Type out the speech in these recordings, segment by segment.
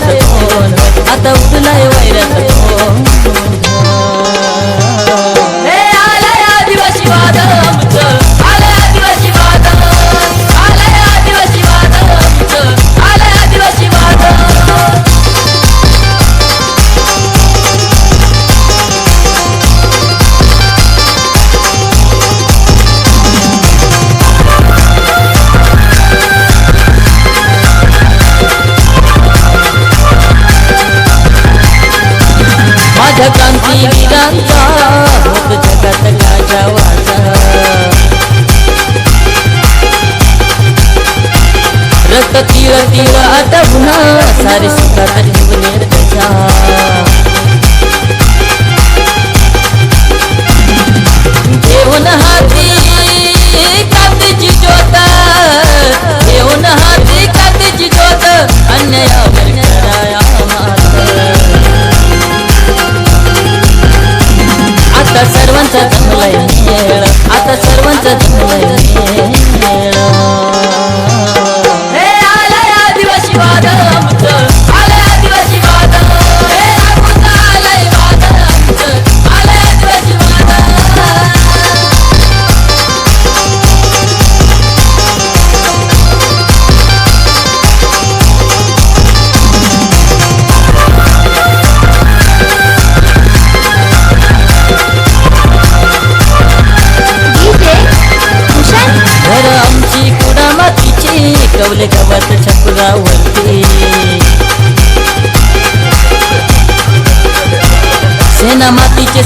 gracias.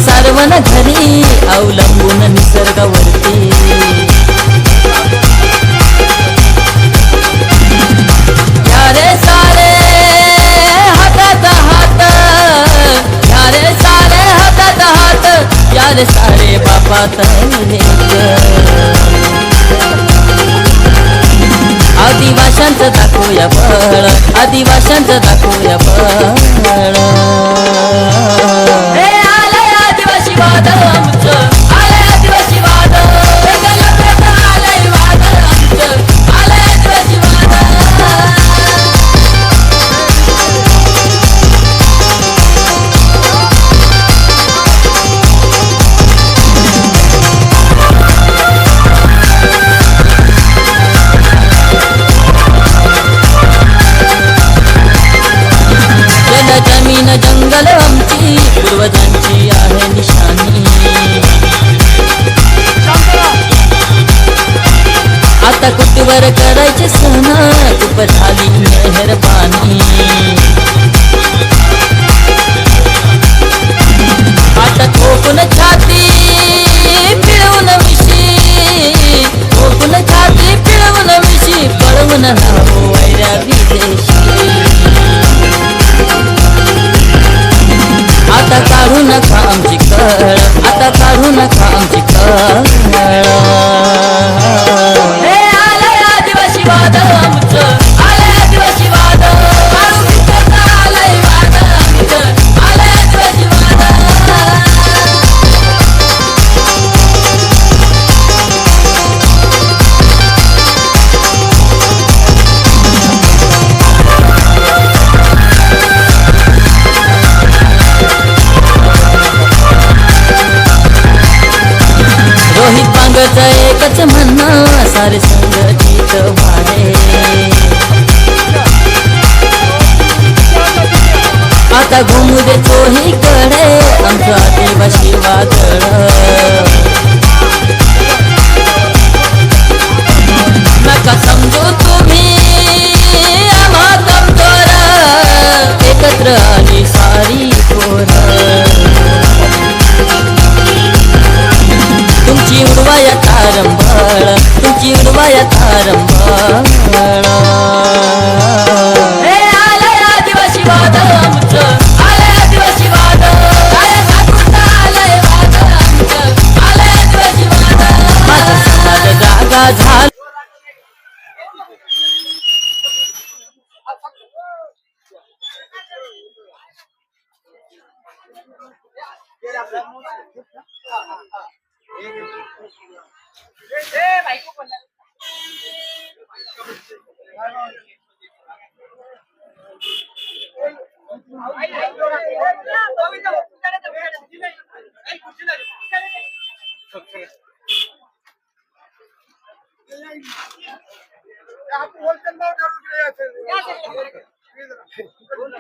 सार्वन घरी अवलंबून निसर्गावरती. वरती सारे हातात हात रे सारे आदिवाशांचं दाखवूया बळ आदिवाशांचं दाखवूया बळ. महाराजांची आहे निशाणी. आता कुटीवर करायचे सण? तुप झाली मेहरबानी? आता घुमू दे तोही कडे. आमचा आदिवासी वादळ नका समजू तुम्ही एकत्र आली सारी पोर. तुमची उडवाया तारंबळ. तुमची उडवाया तारंबळ. আপনি বলছেন না কারণ আছে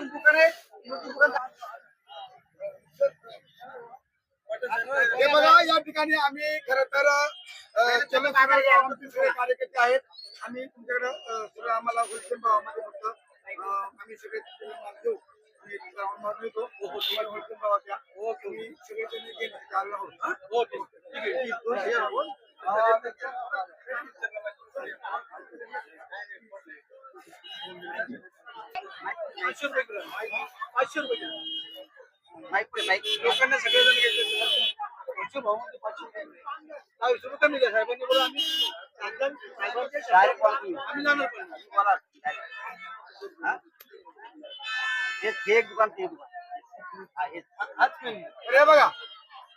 দোকানে দোকান हे बघा या ठिकाणी आम्ही खर तर कार्यकर्ते आहेत. आम्ही तुमच्याकडे सगळं आम्हाला होलसेल भावामध्ये फक्त आम्ही सगळे देऊ पाचशे रुपये पाचशे रुपये पाचशे भाऊ पाचशे वीस रुपये कमी साहेबांनी बोला आम्ही. अरे बघा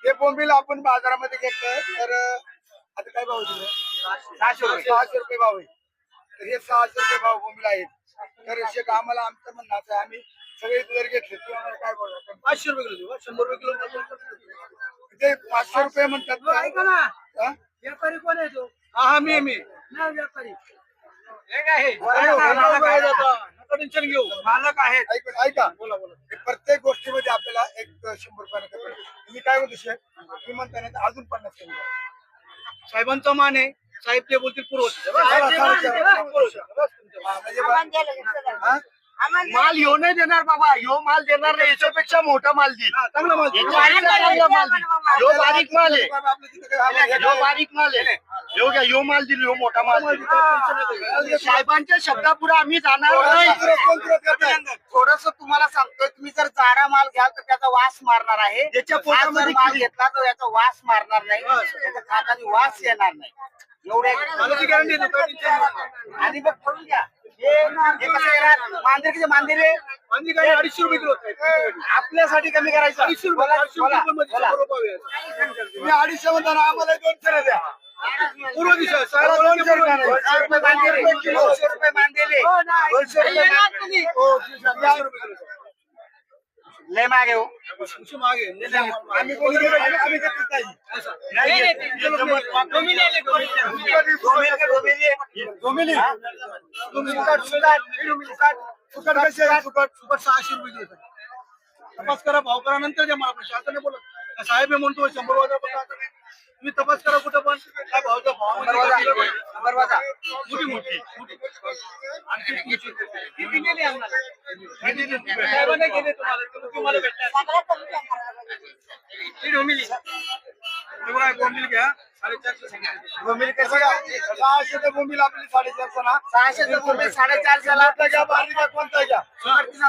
हे बोंबील आपण बाजारामध्ये घेतलं तर आता काय भाव दिले? सहाशे रुपये. सहाशे रुपये भाव आहे. तर हे सहाशे रुपये भाव बोंबील आहेत. तर शेक आम्हाला आमचं म्हणणं असं आहे, आम्ही सगळे जर घेतले तर आम्हाला काय भाव पाचशे रुपये किलो शंभर रुपये किलो ते पाचशे रुपये म्हणतात ना. ऐका ना. हा? व्यापारी कोण आहे तो? हा हा, मी मी. नाही व्यापारी. टेन्शन घेऊ. मालक आहेत. ऐका ऐका. बोला बोला. प्रत्येक गोष्टीमध्ये आपल्याला एक शंभर रुपयाने कमी मी काय म्हणतो म्हणताना तर अजून पन्नास कमी करा. साहेबांचा मान आहे. साहेब ते बोलतील पुरवत माल ह्यो नाही देणार बाबा ह्यो माल देणार नाही याच्यापेक्षा मोठा माल देईल. चांगला माल चांगला माल देईल. ह्यो बारीक माल आहे. बारीक माल आहे. ह्यो घ्या ह्यो माल दिल ह्यो मोठा माल देईल. साहेबांच्या शब्दापुढे आम्ही जाणार नाही. थोडस तुम्हाला सांगतोय तुम्ही जर चारा माल घ्याल तर त्याचा वास मारणार आहे. याच्या आज जर पोटामध्ये माल किती? घेतला तर याचा वास मारणार नाही. त्याच्या खाताने वास येणार नाही. एवढे मालाची गॅरंटी देतो आणि मग करून घ्या. आणि काही अडीचशे रुपये किलो. आपल्यासाठी कमी करायचं. अडीचशे रुपये अडीचशे म्हणताना आम्हाला दोनशे द्या. पूर्व दिशा. दोनशे रुपये मांदेले दोनशे रुपये मांदेले दोनशे रुपये मांदेले. हो, चारशे रुपये किलो. लय मागे हो आम्ही कोणी नाही, आम्ही घेतच नाही. दोमिनी. सुकट, सुकट. सुकट कशी आहे? सुकट सुकट सहाशे रुपये आहे. तपास करा भाव करा नंतर द्या मला पैसे आता नाही बोलत साहेब हे म्हणतो शंभर वाजा पण आता नाही. तुम्ही तपास करा कुठं पण काय भावचा भाव. मोठी मोठी मोठी. आणखी किती? किती गेली आम्हाला? किती दिली? साहेबांनी गेले तुम्हाला तुम्ही- तुम्हाला भेटणार ही डोंबिवली. हे बघा, बोंबील घ्या साडेचारशे सांगितले. बोंबील कसं घ्या? सहाशे ते बोंबील आपली साडेचारशे ना सहाशे ते बोंबील साडेचारशेला कोणता घ्या बारीक कोणता घ्या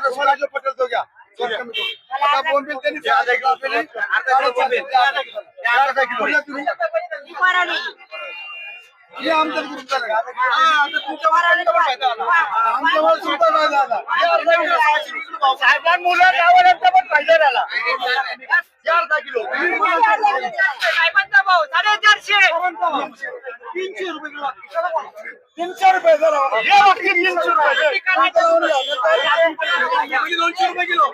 तुम्हाला जो पटेल तो घ्या तो कमी करू. आता बोंबील त्यांनी सहाशे हे आमच्या ग्रुप झाला. पण फायदा. आमच्यावर सुद्धा फायदा आला. हे अर्धा किलो, सहाशे किलो भाव. साहेबां मुलं गावाला पण फायदा झाला हे अर्धा किलो तीनशे रुपये किलो. तीनशे रुपये जरा. तीनशे रुपये दोनशे रुपये किलो